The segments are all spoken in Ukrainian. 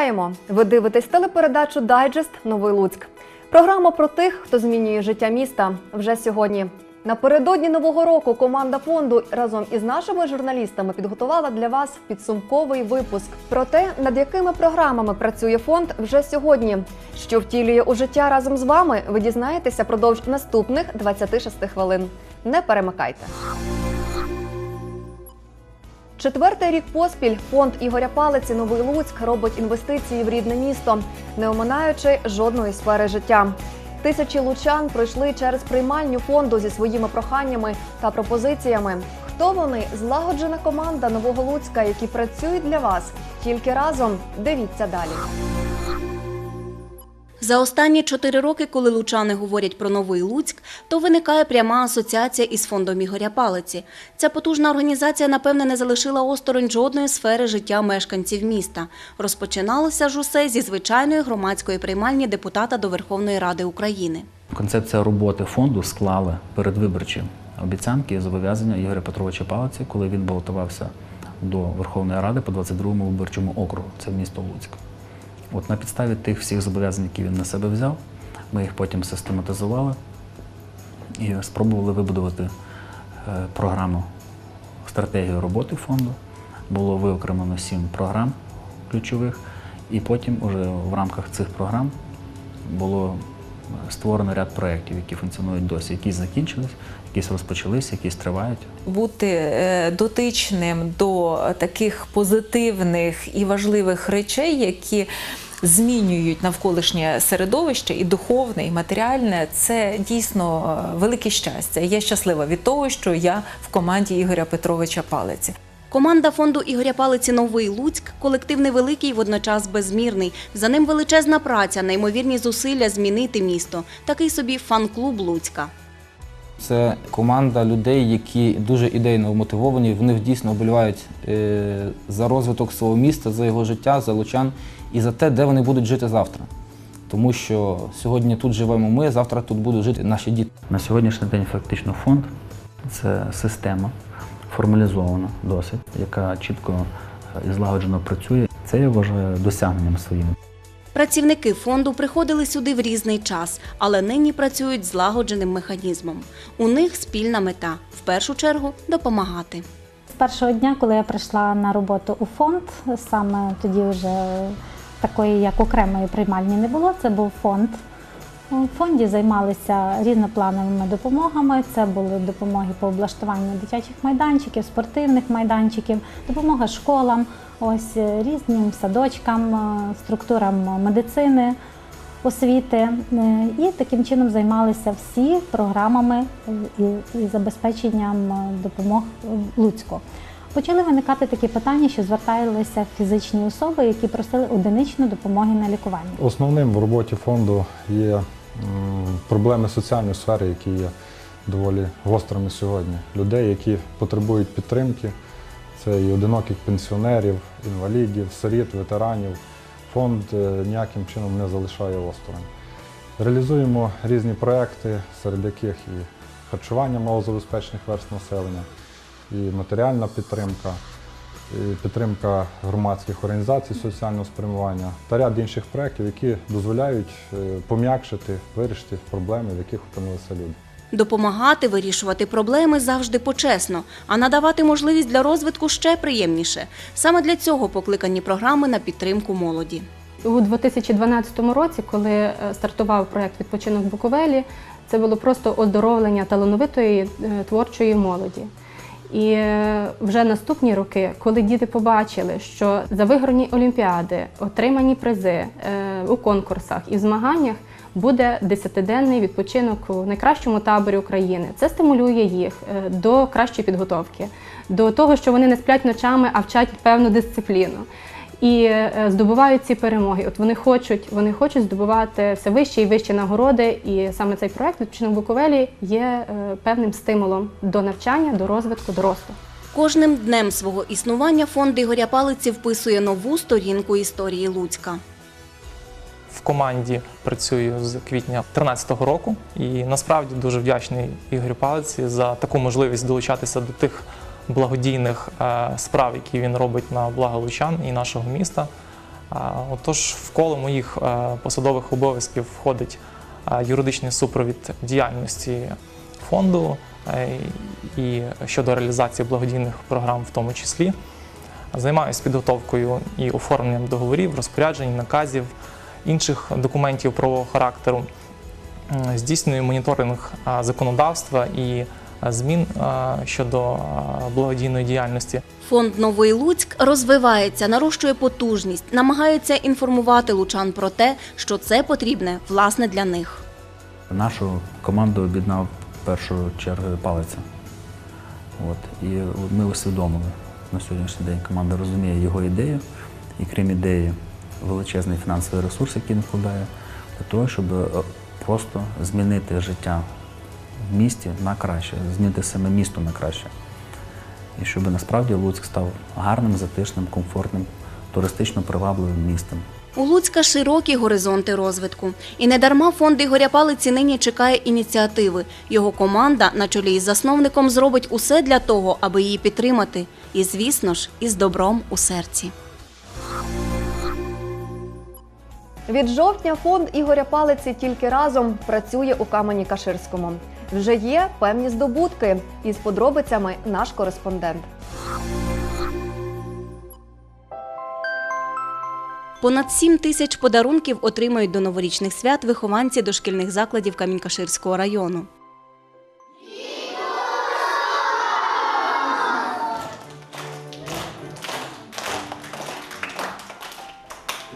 Вітаємо! Ви дивитесь телепередачу Дайджест Новий Луцьк. Програма про тих, хто змінює життя міста вже сьогодні. Напередодні нового року команда фонду разом із нашими журналістами підготувала для вас підсумковий випуск про те, над якими програмами працює фонд вже сьогодні. Що втілює у життя разом з вами, ви дізнаєтеся продовж наступних 26 хвилин. Не перемикайте. Четвертий рік поспіль фонд Ігоря Палиці Новий Луцьк робить інвестиції в рідне місто, не оминаючи жодної сфери життя. Тисячі лучан пройшли через приймальню фонду зі своїми проханнями та пропозиціями. Хто вони? Злагоджена команда Нового Луцька, які працюють для вас. Тільки разом дивіться далі. За останні чотири роки, коли лучани говорять про новий Луцьк, то виникає пряма асоціація із фондом Ігоря Палиці. Ця потужна організація, напевне, не залишила осторонь жодної сфери життя мешканців міста. Розпочиналося ж усе зі звичайної громадської приймальні депутата до Верховної Ради України. Концепція роботи фонду склали передвиборчі обіцянки і зобов'язання Ігоря Петровича Палиці, коли він балотувався до Верховної Ради по 22-му виборчому округу, це місто Луцьк. От на підставі тих всіх зобов'язань, які він на себе взяв, ми їх потім систематизували і спробували вибудувати е, програму стратегію роботи фонду. Було виокремлено сім програм ключових, і потім уже в рамках цих програм було створено ряд проєктів, які функціонують досі. Якісь закінчились, якісь розпочалися, якісь тривають. бути е, дотичним до таких позитивних і важливих речей, які змінюють навколишнє середовище і духовне, і матеріальне, це дійсно е, велике щастя. Я щаслива від того, що я в команді Ігоря Петровича Палиці. Команда фонду Ігоря Палиці Новий Луцьк колектив невеликий, водночас безмірний. За ним величезна праця, неймовірні зусилля змінити місто. Такий собі фан-клуб Луцька. Це команда людей, які дуже ідейно мотивовані. Вони дійсно вболівають е, за розвиток свого міста, за його життя, за лучан і за те, де вони будуть жити завтра. Тому що сьогодні тут живемо ми, завтра тут будуть жити наші діти. На сьогоднішній день фактично фонд це система формалізована досить, яка чітко і злагоджено працює. Це я вважаю досягненням своїм. Працівники фонду приходили сюди в різний час, але нині працюють злагодженим механізмом. У них спільна мета в першу чергу допомагати. З першого дня, коли я прийшла на роботу у фонд, саме тоді вже такої як окремої приймальні не було. Це був фонд. У фонді займалися різноплановими допомогами. Це були допомоги по облаштуванню дитячих майданчиків, спортивних майданчиків, допомога школам, ось е, різним садочкам, е, структурам медицини, освіти. Е, І таким чином займалися всі програмами і, забезпеченням допомог Луцьку. Почали виникати такі питання, що зверталися фізичні особи, які просили одиничну допомоги на лікування. Основним в роботі фонду є проблеми соціальної сфери, які є доволі гострими сьогодні. Людей, які потребують підтримки, це і одиноких пенсіонерів, інвалідів, сиріт, ветеранів. Фонд е, ніяким чином не залишає осторонь. Реалізуємо різні проекти, серед яких і харчування малозабезпечених верст населення, і матеріальна підтримка, підтримка громадських організацій соціального спрямування та ряд інших проєктів, які дозволяють е, пом'якшити, вирішити проблеми, в яких опинилися люди. Допомагати вирішувати проблеми завжди почесно, а надавати можливість для розвитку ще приємніше. Саме для цього покликані програми на підтримку молоді. У 2012 році, коли е, стартував проєкт Відпочинок Буковелі, це було просто оздоровлення талановитої е, творчої молоді. І е, вже наступні роки, коли діти побачили, що за виграні олімпіади, отримані призи е, у конкурсах і в змаганнях буде десятиденний відпочинок у найкращому таборі України. Це стимулює їх е, до кращої підготовки, до того, що вони не сплять ночами, а вчать певну дисципліну. І е, здобувають ці перемоги. От вони хочуть, вони хочуть здобувати все вищі і вищі нагороди. І саме цей проект «Відпочинок Буковелі є е, певним стимулом до навчання, до розвитку, до росту. Кожним днем свого існування фонд Ігоря Палиці вписує нову сторінку історії Луцька. в команді працюю з квітня 2013 року і насправді дуже вдячний Ігорю Палиці за таку можливість долучатися до тих благодійних е, справ, які він робить на благо лучан і нашого міста. Отож, в коло моїх е, посадових обов'язків входить е, юридичний супровід діяльності фонду е, і щодо реалізації благодійних програм, в тому числі. Займаюся підготовкою і оформленням договорів, розпоряджень, наказів, інших документів правового характеру. Здійснюю моніторинг законодавства і змін щодо благодійної діяльності. Фонд Новий Луцьк розвивається, нарощує потужність, намагається інформувати лучан про те, що це потрібне власне для них. Нашу команду об'єднав в першу чергу палиця. От. І ми усвідомили на сьогоднішній день команда розуміє його ідею, і крім ідеї, величезний фінансовий ресурс, який він вкладає, для того, щоб е, просто змінити життя місті на краще, змінити саме місто на краще. І щоб насправді Луцьк став гарним, затишним, комфортним, туристично привабливим містом. У Луцька широкі горизонти розвитку. І недарма фонд Ігоря Палиці нині чекає ініціативи. Його команда на чолі із засновником зробить усе для того, аби її підтримати. І, звісно ж, із добром у серці. Від жовтня фонд Ігоря Палиці тільки разом працює у камені Каширському. Вже є певні здобутки. Із подробицями наш кореспондент. Понад 7 тисяч подарунків отримають до новорічних свят вихованці дошкільних закладів Камінькаширського району.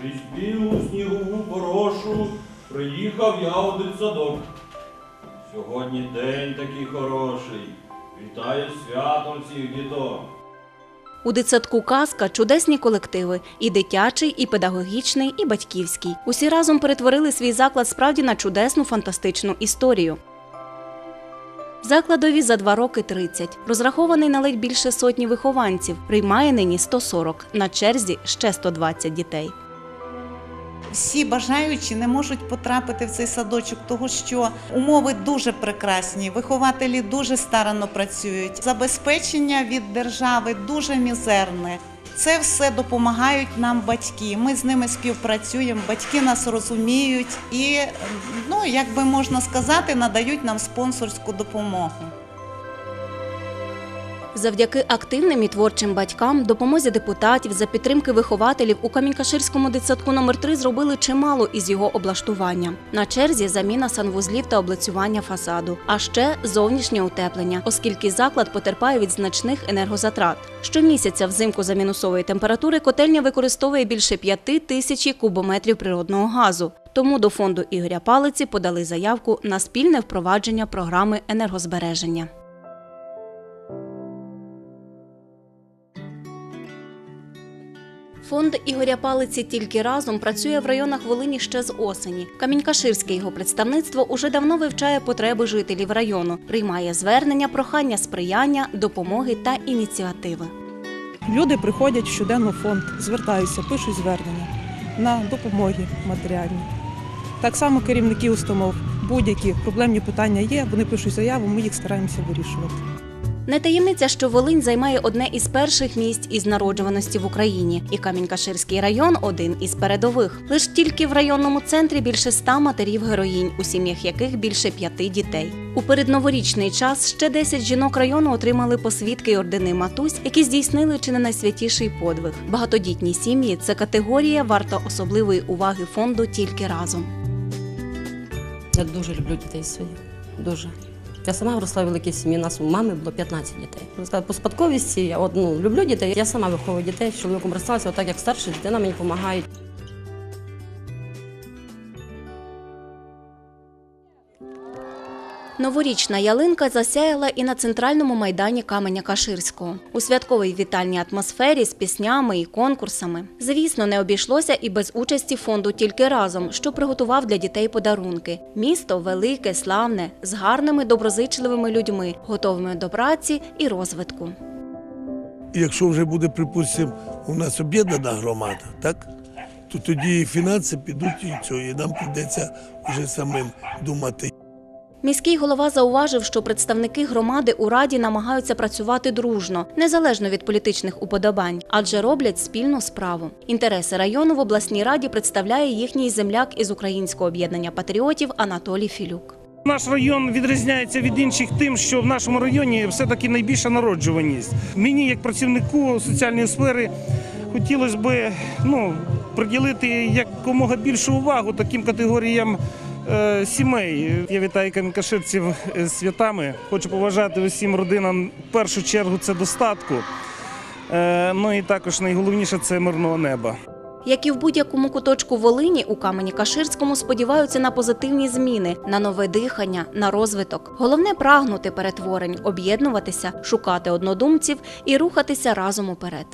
Крізь білу снігову порошу приїхав я у дитсадок. Сьогодні день такий хороший. Вітаю святом всіх діток. У дитсадку казка чудесні колективи і дитячий, і педагогічний, і батьківський. Усі разом перетворили свій заклад справді на чудесну фантастичну історію. Закладові за два роки 30. Розрахований на ледь більше сотні вихованців. Приймає нині 140. На черзі ще 120 дітей. Всі бажаючі не можуть потрапити в цей садочок, тому що умови дуже прекрасні, вихователі дуже старанно працюють. Забезпечення від держави дуже мізерне. Це все допомагають нам батьки. Ми з ними співпрацюємо, батьки нас розуміють і, ну як би можна сказати, надають нам спонсорську допомогу. Завдяки активним і творчим батькам, допомозі депутатів, за підтримки вихователів у Камінькаширському дитсадку номер 3 зробили чимало із його облаштування. На черзі заміна санвузлів та облицювання фасаду, а ще зовнішнє утеплення, оскільки заклад потерпає від значних енергозатрат. Щомісяця взимку за мінусової температури котельня використовує більше п'яти тисячі кубометрів природного газу. Тому до фонду Ігоря Палиці подали заявку на спільне впровадження програми енергозбереження. Фонд Ігоря Палиці тільки разом працює в районах Волині ще з осені. Камінькаширське його представництво уже давно вивчає потреби жителів району, приймає звернення, прохання сприяння, допомоги та ініціативи. Люди приходять щоденно в фонд, звертаються, пишуть звернення на допомоги матеріальні. Так само керівники установ, будь-які проблемні питання є, вони пишуть заяву, ми їх стараємося вирішувати. Не таємниця, що Волинь займає одне із перших місць із народжуваності в Україні, і Камінькаширський район один із передових. Лиш тільки в районному центрі більше ста матерів-героїнь, у сім'ях яких більше п'яти дітей. У передноворічний час ще 10 жінок району отримали посвідки й ордени матусь, які здійснили чи не найсвятіший подвиг. Багатодітні сім'ї це категорія варта особливої уваги фонду тільки разом. Я дуже люблю дітей своїх. Дуже. Я сама виросла в великій сім'ї. Нас у мами було 15 дітей. Можна По спадковісті я от, ну, люблю дітей. Я сама виховую дітей, з чоловіком розсталася, отак як старша дитина мені допомагають. Новорічна ялинка засяяла і на центральному майдані Каменя Каширського. У святковій вітальній атмосфері з піснями і конкурсами. Звісно, не обійшлося і без участі фонду тільки разом, що приготував для дітей подарунки. Місто велике, славне, з гарними доброзичливими людьми, готовими до праці і розвитку. Якщо вже буде, припустимо, у нас об'єднана громада, так? То тоді і фінанси підуть і цього, і нам прийдеться вже самим думати. Міський голова зауважив, що представники громади у раді намагаються працювати дружно, незалежно від політичних уподобань, адже роблять спільну справу. Інтереси району в обласній раді представляє їхній земляк із українського об'єднання патріотів Анатолій Філюк. Наш район відрізняється від інших тим, що в нашому районі все-таки найбільша народжуваність. Мені, як працівнику соціальної сфери, хотілося б ну, приділити якомога більшу увагу таким категоріям сімей. Я вітаю камінкаширців з святами. Хочу побажати усім родинам в першу чергу це достатку. Е, ну і також найголовніше це мирного неба. Як і в будь-якому куточку Волині, у камені Каширському сподіваються на позитивні зміни, на нове дихання, на розвиток. Головне прагнути перетворень, об'єднуватися, шукати однодумців і рухатися разом уперед.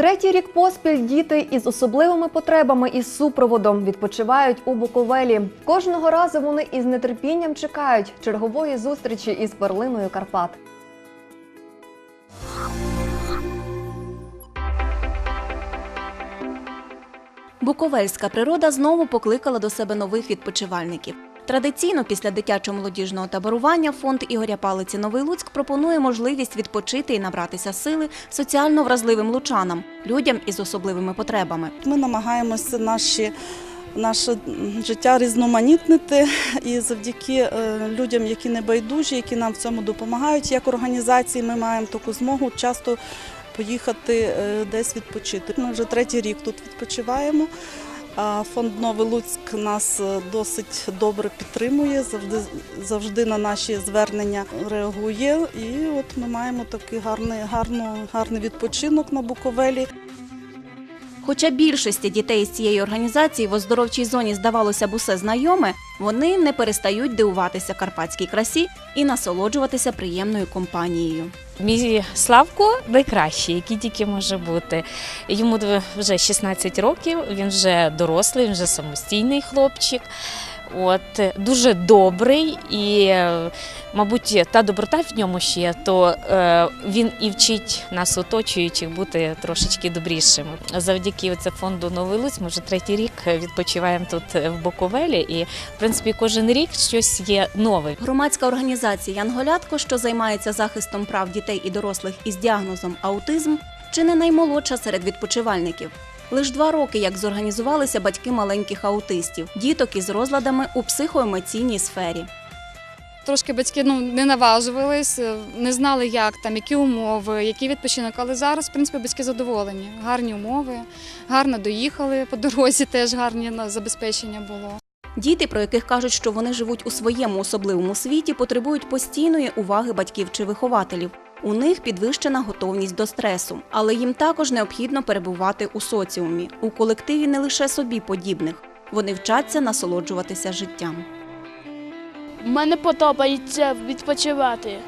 Третій рік поспіль діти із особливими потребами і супроводом відпочивають у Буковелі. Кожного разу вони із нетерпінням чекають чергової зустрічі із перлиною Карпат. Буковельська природа знову покликала до себе нових відпочивальників. Традиційно після дитячо-молодіжного таборування фонд Ігоря Палиці Новий Луцьк пропонує можливість відпочити і набратися сили соціально вразливим лучанам, людям із особливими потребами. Ми намагаємося наші. Наше життя різноманітнити і завдяки е, людям, які не байдужі, які нам в цьому допомагають, як організації, ми маємо таку змогу часто поїхати е, десь відпочити. Ми вже третій рік тут відпочиваємо. Фонд Новий Луцьк нас е, досить добре підтримує, завжди, завжди на наші звернення реагує. І от ми маємо такий гарний, гарний, гарний відпочинок на Буковелі. Хоча більшості дітей з цієї організації в оздоровчій зоні здавалося б усе знайоме, вони не перестають дивуватися карпатській красі і насолоджуватися приємною компанією. Мій Славко найкращий, який тільки може бути. Йому вже 16 років, він вже дорослий, він вже самостійний хлопчик. От дуже добрий і, е, мабуть, та доброта в ньому ще, то е, він і вчить нас оточуючих бути трошечки добрішими. Завдяки оце фонду Новий Луць, ми вже третій рік відпочиваємо тут в Буковелі, і в принципі кожен рік щось є нове. Громадська організація Янголятко, що займається захистом прав дітей і дорослих із діагнозом аутизм, чи не наймолодша серед відпочивальників. Лиш два роки, як зорганізувалися батьки маленьких аутистів, діток із розладами у психоемоційній сфері. Трошки батьки ну не наважувались, е, не знали, як там, які умови, який відпочинок. Але зараз, в принципі, батьки задоволені. Гарні умови, гарно доїхали по дорозі, теж гарні забезпечення було. Діти, про яких кажуть, що вони живуть у своєму особливому світі, потребують постійної уваги батьків чи вихователів. У них підвищена готовність до стресу, але їм також необхідно перебувати у соціумі, у колективі не лише собі подібних. Вони вчаться насолоджуватися життям. Мене подобається відпочивати.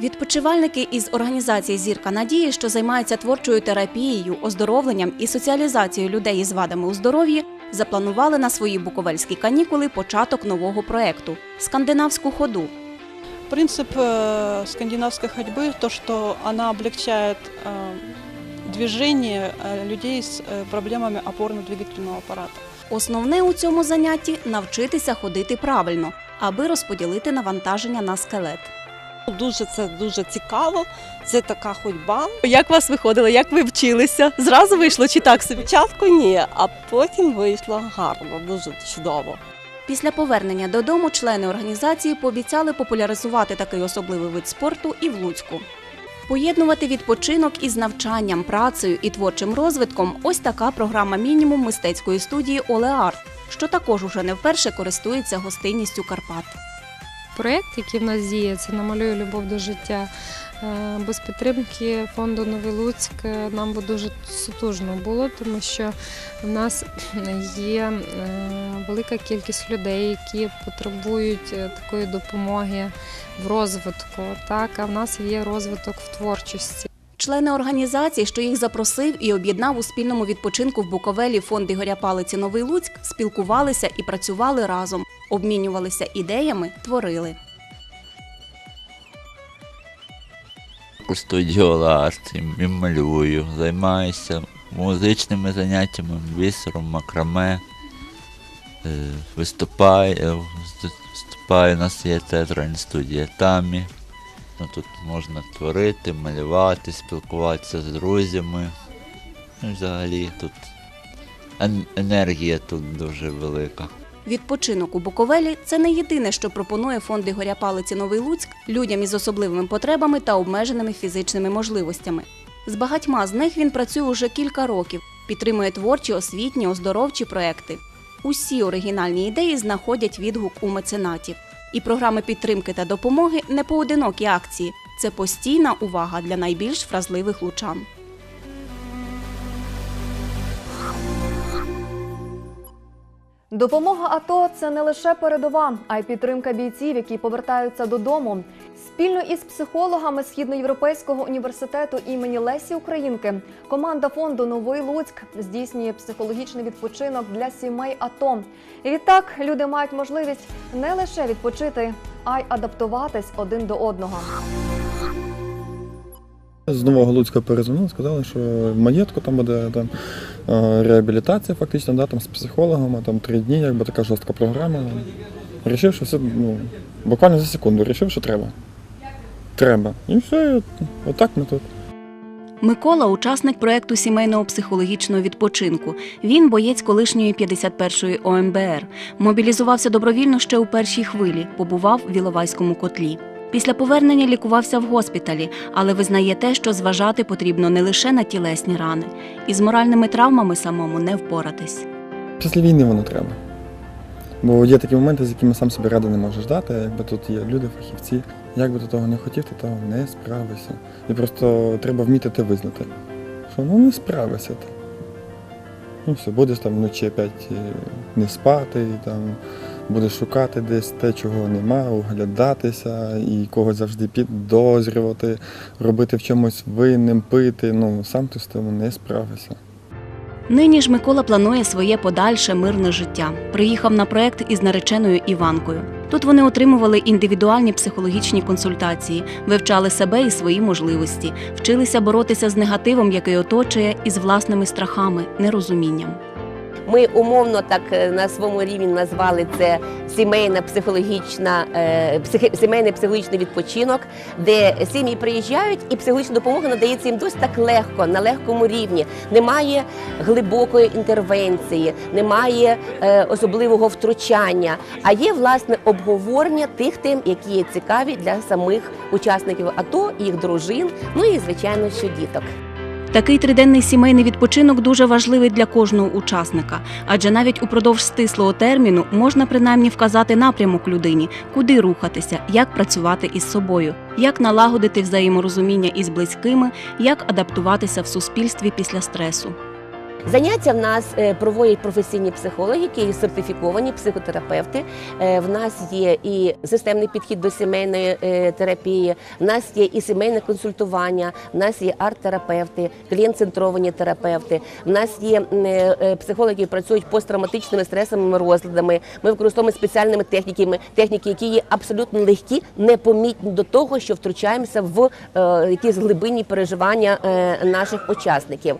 Відпочивальники із організації Зірка надії, що займається творчою терапією, оздоровленням і соціалізацією людей із вадами у здоров'ї, запланували на свої буковельські канікули початок нового проекту скандинавську ходу. Принцип э, скандинавской ходьбы то, что она облегчает э, движение э, людей с э, проблемами опорно-двигательного аппарата. Основне у цьому занятті навчитися ходити правильно, аби розподілити навантаження на скелет. Дуже це дуже цікаво. Це така ходьба. Як у вас виходило? Як ви вчилися? Зразу вийшло чи так собі? Спочатку ні, а потім вийшло гарно, дуже чудово. Після повернення додому члени організації пообіцяли популяризувати такий особливий вид спорту і в Луцьку. Поєднувати відпочинок із навчанням, працею і творчим розвитком ось така програма мінімум мистецької студії Олеарт, що також уже не вперше користується гостинністю Карпат. Проєкт, який в нас діє, це намалює любов до життя. Е, Без підтримки фонду Новий Луцьк нам би дуже сутужно було, тому що в нас є е, велика кількість людей, які потребують е, такої допомоги в розвитку. Так, а в нас є розвиток в творчості. Члени організації, що їх запросив і об'єднав у спільному відпочинку в Буковелі фонд Ігоря Палиці Новий Луцьк, спілкувалися і працювали разом, обмінювалися ідеями, творили. Студіо арт і малюю. Займаюся музичними заняттями, бісером, макраме. Е, Виступаю, виступаю, у нас є театральна студія Тамі. Ну, тут можна творити, малювати, спілкуватися з друзями. Ну, взагалі тут енергія тут дуже велика. Відпочинок у Буковелі це не єдине, що пропонує фонд Ігоря Палиці Новий Луцьк людям із особливими потребами та обмеженими фізичними можливостями. З багатьма з них він працює уже кілька років, підтримує творчі, освітні, оздоровчі проекти. Усі оригінальні ідеї знаходять відгук у меценатів. І програми підтримки та допомоги не поодинокі акції. Це постійна увага для найбільш вразливих лучан. Допомога АТО це не лише передова, а й підтримка бійців, які повертаються додому. Спільно із психологами Східноєвропейського університету імені Лесі Українки команда фонду Новий Луцьк здійснює психологічний відпочинок для сімей АТО. І відтак люди мають можливість не лише відпочити, а й адаптуватись один до одного. З Нового Луцька перезвонили, сказали, що маєтку там буде там, реабілітація фактично, да, там, з психологами, там три дні, якби така жорстка програма. Рішив, що все, ну, буквально за секунду, рішив, що треба. Треба. І все, отак ми тут. Микола учасник проекту сімейного психологічного відпочинку. Він боєць колишньої 51-ї ОМБР. Мобілізувався добровільно ще у першій хвилі, побував в Іловайському котлі. Після повернення лікувався в госпіталі, але визнає те, що зважати потрібно не лише на тілесні рани. Із моральними травмами самому не впоратись. Після війни воно треба. Бо є такі моменти, з якими сам собі ради не можеш дати, якби тут є люди, фахівці. Як би ти того не хотів, ти того не справишся. І просто треба вміти те визнати. Що ну не справишся ти. Ну все, будеш там вночі опять е, не спати, там будеш шукати десь те, чого нема, оглядатися і когось завжди підозрювати, робити в чомусь винним, пити. Ну сам ти з тим не справишся. Нині ж Микола планує своє подальше мирне життя. Приїхав на проект із нареченою Іванкою. Тут вони отримували індивідуальні психологічні консультації, вивчали себе і свої можливості, вчилися боротися з негативом, який оточує, і з власними страхами, нерозумінням. Ми умовно так е, на своєму рівні назвали це сімейна психологічна е, сімейний психологічний відпочинок, де сім'ї приїжджають і психологічна допомога надається їм досить так легко, на легкому рівні. Немає глибокої інтервенції, немає е, особливого втручання, а є власне обговорення тих тем, які є цікаві для самих учасників АТО, їх дружин, ну і звичайно, що діток. Такий триденний сімейний відпочинок дуже важливий для кожного учасника, адже навіть упродовж стислого терміну можна принаймні вказати напрямок людині, куди рухатися, як працювати із собою, як налагодити взаєморозуміння із близькими, як адаптуватися в суспільстві після стресу. Заняття в нас е, проводять професійні психологи, які є сертифіковані психотерапевти. Е, В нас є і системний підхід до сімейної е, терапії, в нас є і сімейне консультування, в нас є арт-терапевти, клієнт-центровані терапевти. В нас є психологи, які працюють посттравматичними стресовими розладами. Ми використовуємо спеціальними техніками, техніки, які є абсолютно легкі, непомітні до того, що втручаємося в якісь глибинні переживання наших учасників.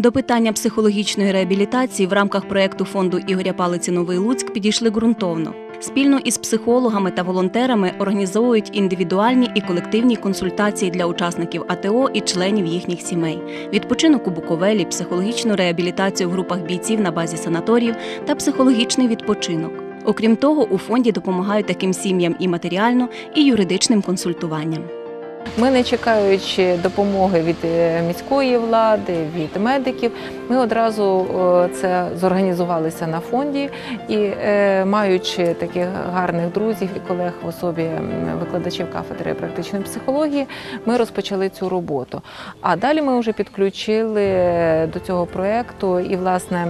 До питання психологічної реабілітації в рамках проекту фонду Ігоря Палиці Новий Луцьк підійшли ґрунтовно. Спільно із психологами та волонтерами організовують індивідуальні і колективні консультації для учасників АТО і членів їхніх сімей, відпочинок у Буковелі, психологічну реабілітацію в групах бійців на базі санаторіїв та психологічний відпочинок. Окрім того, у фонді допомагають таким сім'ям і матеріально, і юридичним консультуванням. Ми, не чекаючи допомоги від е, міської влади, від медиків, ми одразу е, це зорганізувалися на фонді і, е, маючи таких гарних друзів і колег в особі викладачів кафедри практичної психології, ми розпочали цю роботу. А далі ми вже підключили до цього проєкту і, власне,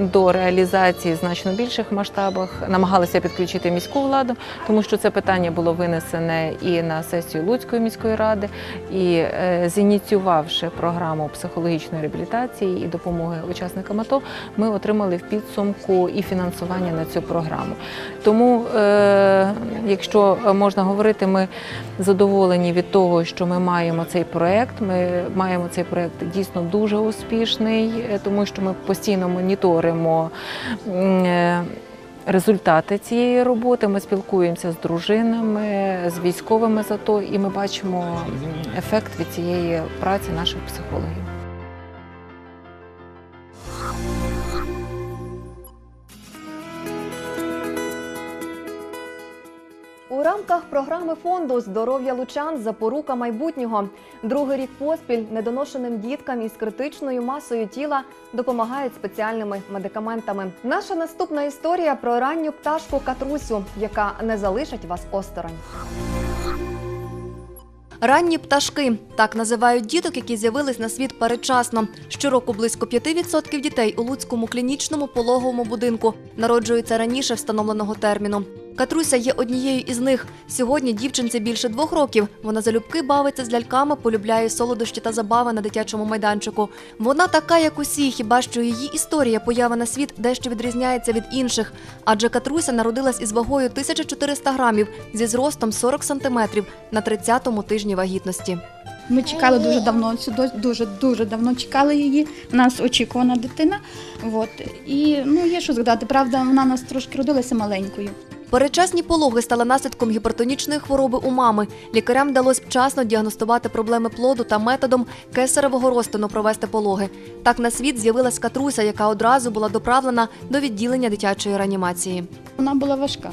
до реалізації значно більших масштабах намагалися підключити міську владу, тому що це питання було винесене і на сесію Луцької міської ради, і е, зініціювавши програму психологічної реабілітації і допомоги учасникам АТО, ми отримали в підсумку і фінансування на цю програму. Тому е, Якщо можна говорити, ми задоволені від того, що ми маємо цей проект. Ми маємо цей проект дійсно дуже успішний, е, тому що ми постійно моніторимо. е, Результати цієї роботи ми спілкуємося з дружинами, з військовими з АТО, і ми бачимо ефект від цієї праці наших психологів. У рамках програми фонду Здоров'я лучан запорука майбутнього другий рік поспіль недоношеним діткам із критичною масою тіла допомагають спеціальними медикаментами. Наша наступна історія про ранню пташку Катрусю, яка не залишить вас осторонь. Ранні пташки так називають діток, які з'явились на світ передчасно. Щороку близько 5% дітей у Луцькому клінічному пологовому будинку народжуються раніше встановленого терміну. Катруся є однією із них. Сьогодні дівчинці більше двох років. Вона залюбки бавиться з ляльками, полюбляє солодощі та забави на дитячому майданчику. Вона така, як усі, хіба що її історія появи на світ дещо відрізняється від інших. Адже Катруся народилась із вагою 1400 грамів зі зростом 40 сантиметрів на 30-му тижні вагітності. Ми чекали дуже давно, дуже дуже давно чекали її. У нас очікувана дитина. От. І ну є що згадати. Правда, вона нас трошки родилася маленькою. Передчасні пологи стали наслідком гіпертонічної хвороби у мами. Лікарям вдалося вчасно діагностувати проблеми плоду та методом кесаревого розтину провести пологи. Так на світ з'явилась Катруся, яка одразу була доправлена до відділення дитячої реанімації. Вона була важка.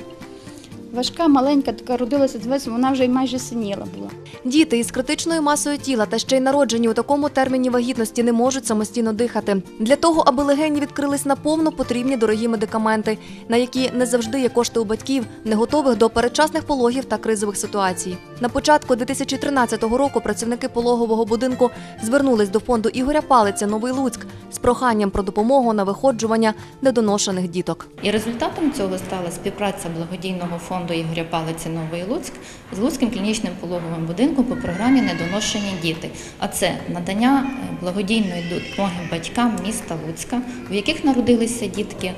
Важка, маленька, така родилася з весом, вона вже й майже синіла була. Діти із критичною масою тіла та ще й народжені у такому терміні вагітності не можуть самостійно дихати. Для того, аби легені відкрились наповну, потрібні дорогі медикаменти, на які не завжди є кошти у батьків, не готових до передчасних пологів та кризових ситуацій. На початку 2013 року працівники пологового будинку звернулись до фонду Ігоря Палиця Новий Луцьк з проханням про допомогу на виходжування недоношених діток. І результатом цього стала співпраця благодійного фонду Ігоря Палиці Новий Луцьк з Луцьким клінічним пологовим будинком по програмі Недоношені діти. А це надання е, благодійної допомоги батькам міста Луцька, в яких народилися дітки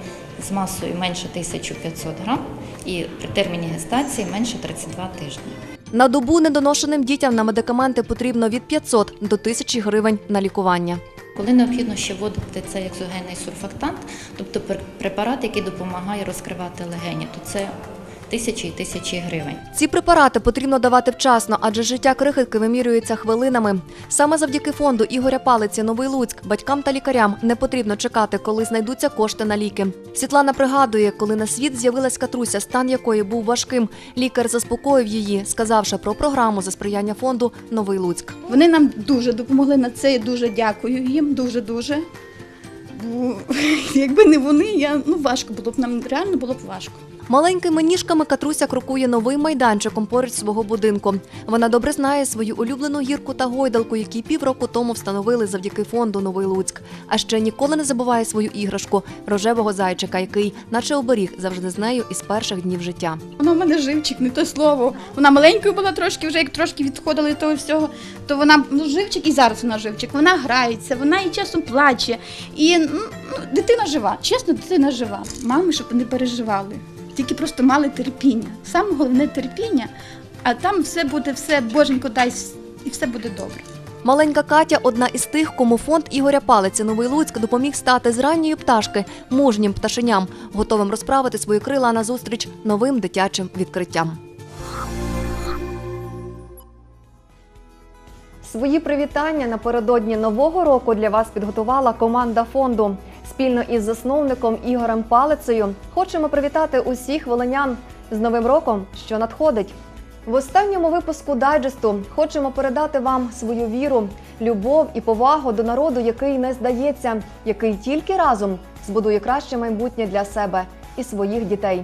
з масою менше 1500 грам і при терміні гестації менше 32 тижні. На добу недоношеним дітям на медикаменти потрібно від 500 до 1000 гривень на лікування. Коли необхідно ще вводити цей екзогенний сурфактант, тобто препарат, який допомагає розкривати легені, то це тисячі і тисячі гривень. Ці препарати потрібно давати вчасно, адже життя крихітки вимірюється хвилинами. Саме завдяки фонду Ігоря Палиці Новий Луцьк батькам та лікарям не потрібно чекати, коли знайдуться кошти на ліки. Світлана пригадує, коли на світ з'явилась Катруся, стан якої був важким. Лікар заспокоїв її, сказавши про програму за сприяння фонду Новий Луцьк. Вони нам дуже допомогли на це. Я дуже дякую їм, дуже дуже. Бо якби не вони, я ну важко було б нам реально було б важко. Маленькими ніжками Катруся крокує новим майданчиком поруч свого будинку. Вона добре знає свою улюблену гірку та гойдалку, які півроку тому встановили завдяки фонду Новий Луцьк. А ще ніколи не забуває свою іграшку рожевого зайчика, який, наче оберіг, завжди з нею із перших днів життя. Вона в мене живчик, не то слово. Вона маленькою була трошки, вже як трошки відходила від того всього, то вона ну, живчик і зараз вона живчик. Вона грається, вона і часом плаче. І ну, дитина жива. Чесно, дитина жива. Мами, щоб не переживали. Тільки просто мали терпіння. Саме головне терпіння, а там все буде, все боженько дасть, і все буде добре. Маленька Катя одна із тих, кому фонд Ігоря Палиці Новий Луцьк допоміг стати з ранньої пташки мужнім пташеням, готовим розправити свої крила назустріч новим дитячим відкриттям. Свої привітання напередодні нового року для вас підготувала команда фонду. Спільно із засновником Ігорем Палицею хочемо привітати усіх волинян з Новим роком, що надходить. В останньому випуску дайджесту хочемо передати вам свою віру, любов і повагу до народу, який не здається, який тільки разом збудує краще майбутнє для себе і своїх дітей.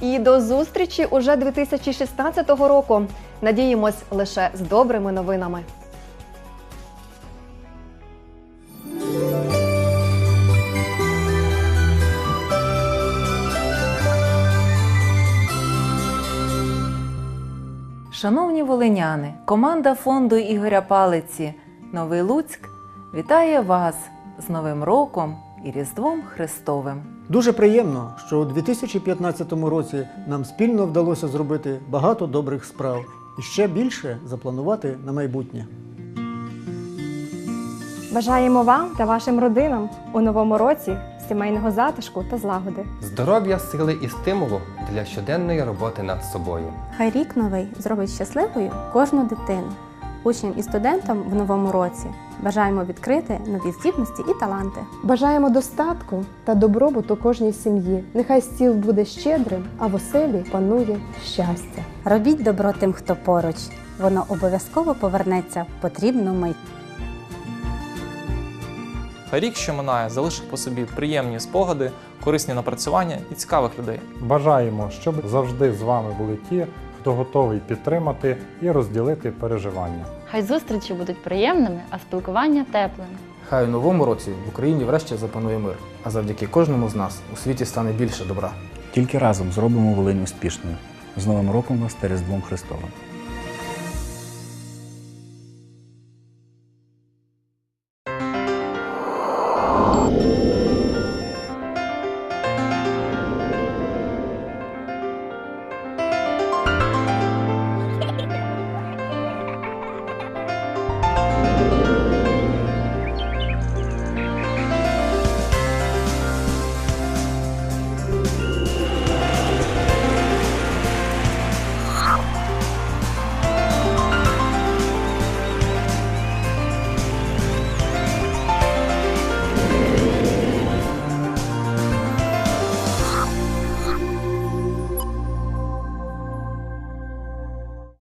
І до зустрічі уже 2016 року. Надіємось лише з добрими новинами. Шановні волиняни, команда фонду Ігоря Палиці Новий Луцьк вітає вас з Новим роком і Різдвом Христовим. Дуже приємно, що у 2015 році нам спільно вдалося зробити багато добрих справ і ще більше запланувати на майбутнє. Бажаємо вам та вашим родинам у новому році сімейного затишку та злагоди. Здоров'я, сили і стимулу для щоденної роботи над собою. Хай рік новий зробить щасливою кожну дитину. Учням і студентам в новому році бажаємо відкрити нові здібності і таланти. Бажаємо достатку та добробуту кожній сім'ї. Нехай стіл буде щедрим, а в оселі панує щастя. Робіть добро тим, хто поруч. Воно обов'язково повернеться в потрібну мить. Хай рік, що минає, залишить по собі приємні спогади, корисні напрацювання і цікавих людей. Бажаємо, щоб завжди з вами були ті, хто готовий підтримати і розділити переживання. Хай зустрічі будуть приємними, а спілкування теплими. Хай у новому році в Україні врешті запанує мир, а завдяки кожному з нас у світі стане більше добра. Тільки разом зробимо Волинь успішною. З Новим роком вас та Різдвом Христовим!